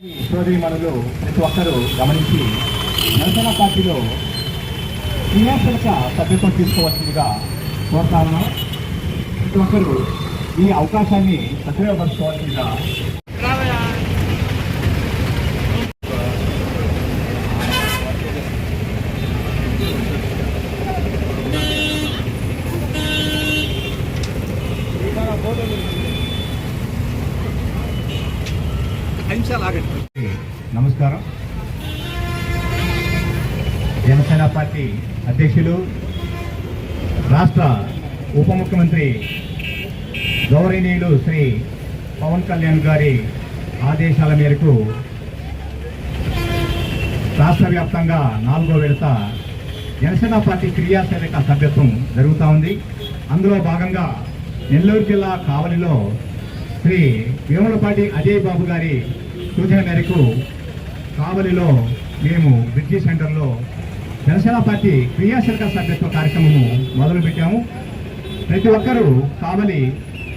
సోదరి ప్రతి ఒక్కరూ గమనించి నరసన పార్టీలో క్రియాశీలక సభ్యత్వం తీసుకోవాల్సిందిగా కోరుతాను ప్రతి ఒక్కరూ ఈ అవకాశాన్ని సద్వినియోగపరచుకోవాల్సిందిగా నమస్కారం. జనసేన పార్టీ అధ్యక్షులు రాష్ట్ర ఉప ముఖ్యమంత్రి గౌరవనీయులు శ్రీ పవన్ కళ్యాణ్ గారి ఆదేశాల మేరకు రాష్ట్ర వ్యాప్తంగా నాలుగో విడత జనసేన పార్టీ క్రియాశీలక సభ్యత్వం జరుగుతూ ఉంది. అందులో భాగంగా నెల్లూరు జిల్లా కావలిలో శ్రీ వేములపాటి అజయ్ బాబు గారి సూచన మేరకు కావలిలో మేము బ్రిడ్జి సెంటర్లో జనసేన పార్టీ క్రియాశీలక సభ్యత్వ కార్యక్రమము మొదలుపెట్టాము. ప్రతి ఒక్కరూ కావలి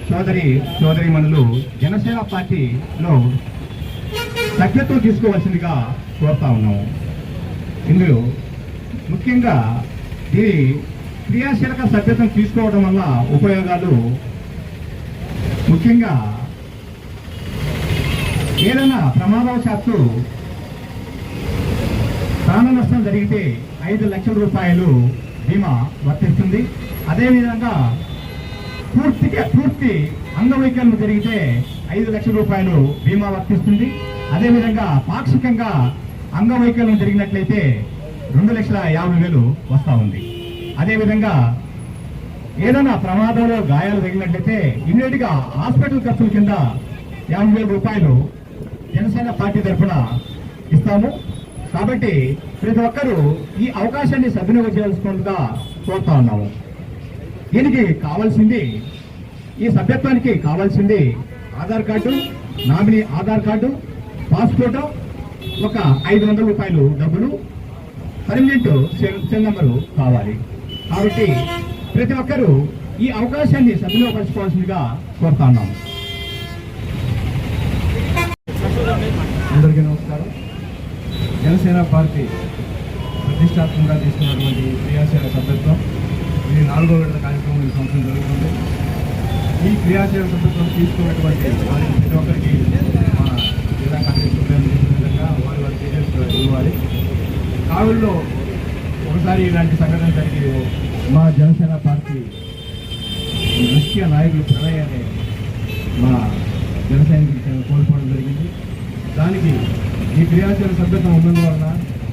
సోదరి సోదరిమణులు జనసేన పార్టీలో సభ్యత్వం తీసుకోవాల్సిందిగా కోరుతా ఉన్నాము. ఇందులో ముఖ్యంగా ఇది క్రియాశీలక సభ్యత్వం తీసుకోవడం వల్ల ఉపయోగాలు ముఖ్యంగా ఏదైనా ప్రమాదవశాత్తు ప్రాణ నష్టం జరిగితే ఐదు లక్షల రూపాయలు బీమా వర్తిస్తుంది. అదేవిధంగా పూర్తిగా పూర్తి అంగవైకల్యం జరిగితే ఐదు లక్షల రూపాయలు బీమా వర్తిస్తుంది. అదేవిధంగా పాక్షికంగా అంగవైకల్యం జరిగినట్లయితే రెండు లక్షల యాభై వేలు వస్తూ ఉంది. అదేవిధంగా ఏదైనా ప్రమాదంలో గాయాలు తగిలినట్లయితే ఇమీడియట్గా హాస్పిటల్ ఖర్చుల కింద యాభై వేల రూపాయలు జనసేన పార్టీ తరఫున ఇస్తాము. కాబట్టి ప్రతి ఒక్కరూ ఈ అవకాశాన్ని సద్వినియోగం చేయాల్సిందిగా కోరుతా ఉన్నాము. దీనికి కావాల్సింది ఈ సభ్యత్వానికి కావాల్సింది Aadhaar card nominee Aadhaar card passport ఒక ఐదు వందల రూపాయలు డబ్బులు పర్మనెంట్ సెల్ నెంబరు కావాలి. కాబట్టి ప్రతి ఒక్కరూ ఈ అవకాశాన్ని సద్వినియోగపరచుకోవాల్సిందిగా కోరుతా ఉన్నాము అందరికీ నమస్కారం. జనసేన పార్టీ ప్రతిష్టాత్మకంగా తీసుకున్నటువంటి క్రియాశీల సభ్యత్వం. ఇది నాలుగో విడత కార్యక్రమం ఈ సంవత్సరం జరుగుతుంది. ఈ క్రియాశీల సభ్యత్వం తీసుకున్నటువంటి వారికి ప్రతి ఒక్కరికి మా జిల్లా కాంగ్రెస్ విధంగా వారి వారి చర్యలు ఇవ్వాలి. కావుల్లో ఒకసారి ఇలాంటి సంఘటన జరిగి మా జనసేన పార్టీ ముఖ్య నాయకులు ప్రణయ్ అనే మా జన కోల్పోవడం జరిగింది. దానికి ఈ క్రియాశీల సభ్యత్వం ఉన్నందువలన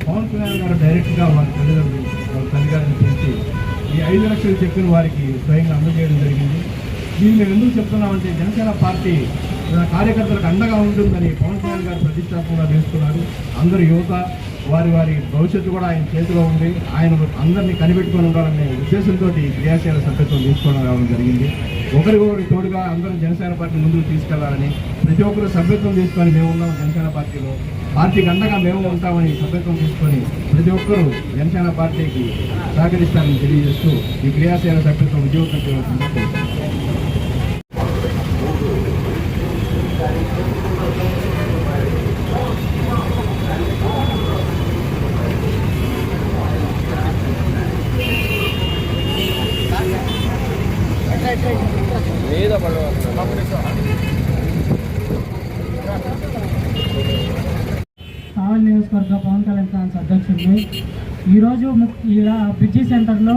పవన్ కళ్యాణ్ గారు డైరెక్ట్గా వారి తల్లిదండ్రులు వాళ్ళ తల్లిగారిని పిలిచి ఈ ఐదు లక్షల చెక్కును వారికి స్వయంగా అందజేయడం జరిగింది. దీన్ని మేము ఎందుకు చెప్తున్నామంటే జనసేన పార్టీ కార్యకర్తలకు అండగా ఉంటుందని పవన్ కళ్యాణ్ గారు ప్రతిష్టాత్మకంగా తెలుసుకున్నారు అందరు యువత వారి వారి భవిష్యత్తు కూడా ఆయన చేతిలో ఉంది. ఆయన అందరినీ కనిపెట్టుకొని ఉండాలనే ఉద్దేశంతో ఈ క్రియాశీల సభ్యత్వం తీసుకోవడం రావడం జరిగింది. ఒకరికొకరి తోడుగా అందరూ జనసేన పార్టీ ముందుకు తీసుకెళ్ళాలని ప్రతి ఒక్కరు సభ్యత్వం తీసుకొని మేము ఉన్నాం జనసేన పార్టీలో. పార్టీకి అండగా మేము ఉంటామని సభ్యత్వం తీసుకొని ప్రతి ఒక్కరూ జనసేన పార్టీకి సహకరిస్తారని తెలియజేస్తూ ఈ క్రియాశీల సభ్యత్వం విజయవంతం కావలి నియోజకవర్గ పవన్ కళ్యాణ్ ఫ్రాన్స్ అధ్యక్షుడిని. ఈరోజు బ్రిడ్జి సెంటర్లో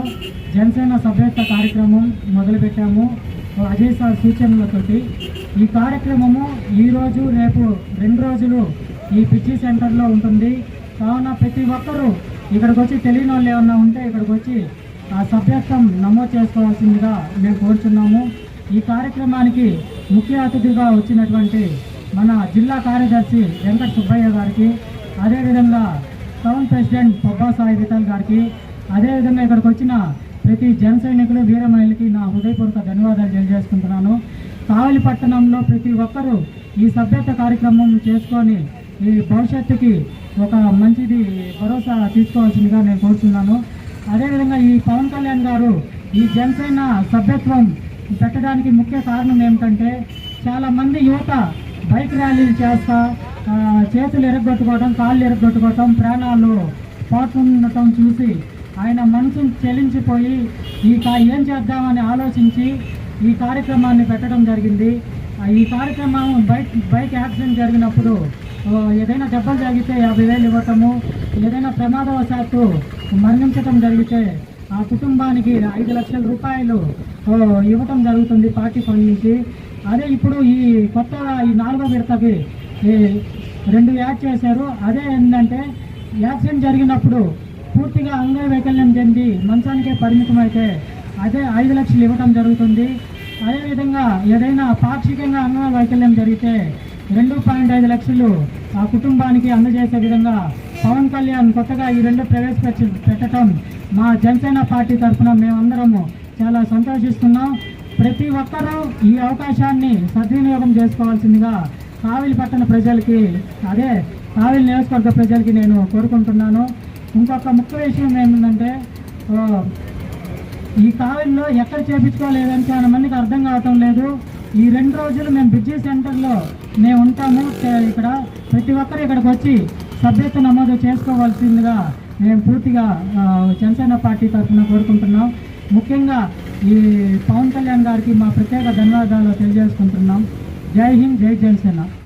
జనసేన సభ్యత్వ కార్యక్రమం మొదలుపెట్టాము. అజయ్ సార్ సూచనలతోటి. ఈ కార్యక్రమము ఈరోజు రేపు రెండు రోజులు ఈ పిచ్చి సెంటర్లో ఉంటుంది. కావున ప్రతి ఒక్కరూ ఇక్కడికి వచ్చి తెలియని వాళ్ళు ఏమన్నా ఉంటే ఇక్కడికి వచ్చి సభ్యత్వం నమోదు చేసుకోవాల్సిందిగా మేము కోరుచున్నాము. ఈ కార్యక్రమానికి ముఖ్య అతిథిగా వచ్చినటువంటి మన జిల్లా కార్యదర్శి వెంకట సుబ్బయ్య గారికి అదేవిధంగా టౌన్ ప్రెసిడెంట్ పొబ్బా సాయి విఠల్ గారికి అదేవిధంగా ఇక్కడికి వచ్చిన ప్రతి జన సైనికులు వీరమహిళకి నా హృదయపూర్వక ధన్యవాదాలు తెలియజేసుకుంటున్నాను. కావలి పట్టణంలో ప్రతి ఒక్కరూ ఈ సభ్యత కార్యక్రమం చేసుకొని ఈ భవిష్యత్తుకి ఒక మంచిది భరోసా తీసుకోవాల్సిందిగా నేను కోరుతున్నాను అదేవిధంగా ఈ పవన్ కళ్యాణ్ గారు ఈ జనసేన సభ్యత్వం పెట్టడానికి ముఖ్య కారణం ఏమిటంటే చాలామంది యువత బైక్ ర్యాలీలు చేస్తా చేతులు ఎరగొట్టుకోవడం కాళ్ళు ఎరగొట్టుకోవడం ప్రాణాలు పోతుండటం చూసి ఆయన మనసు చెలించిపోయి ఈ కా ఏం చేద్దామని ఆలోచించి ఈ కార్యక్రమాన్ని పెట్టడం జరిగింది. ఈ కార్యక్రమం బైక్ బైక్ యాక్సిడెంట్ జరిగినప్పుడు ఏదైనా దెబ్బలు జరిగితే యాభై వేలు ఇవ్వటము ఏదైనా ప్రమాదవశాత్తు మరణించటం జరిగితే ఆ కుటుంబానికి ఐదు లక్షల రూపాయలు ఇవ్వటం జరుగుతుంది పార్టీ ఫండ్ నుంచి. అదే ఇప్పుడు ఈ కొత్తగా ఈ నాలుగో విడతకి ఈ రెండు యాడ్ చేశారు. అదే ఏంటంటే యాక్సిడెంట్ జరిగినప్పుడు పూర్తిగా అంగవైకల్యం చెంది మంచానికే పరిమితమైతే అదే ఐదు లక్షలు ఇవ్వటం జరుగుతుంది. అదేవిధంగా ఏదైనా పాక్షికంగా అంగవైకల్యం జరిగితే రెండు పాయింట్ ఐదు లక్షలు ఆ కుటుంబానికి అందజేసే విధంగా పవన్ కళ్యాణ్ కొత్తగా ఈ రెండు ప్రవేశపెట్టి పెట్టడం మా జనసేన పార్టీ తరఫున మేమందరము చాలా సంతోషిస్తున్నాం. ప్రతి ఒక్కరూ ఈ అవకాశాన్ని సద్వినియోగం చేసుకోవాల్సిందిగా కావిలి పట్టణ ప్రజలకి అదే కావిలి నియోజకవర్గ ప్రజలకి నేను కోరుకుంటున్నాను. ఇంకొక ముఖ్య విషయం ఏంటంటే ఈ కావిలిలో ఎక్కడ చేపించుకోలేదని చాలా మందికి అర్థం కావటం లేదు. ఈ రెండు రోజులు మేము బిజీ సెంటర్లో మేము ఉంటాము. ఇక్కడ ప్రతి ఒక్కరు ఇక్కడికి వచ్చి సభ్యత్వ నమోదు చేసుకోవాల్సిందిగా మేము పూర్తిగా జనసేన పార్టీ తరఫున కోరుకుంటున్నాం. ముఖ్యంగా ఈ పవన్ కళ్యాణ్ గారికి మా ప్రత్యేక ధన్యవాదాలు తెలియజేసుకుంటున్నాం. జై హింద్ జై జనసేన.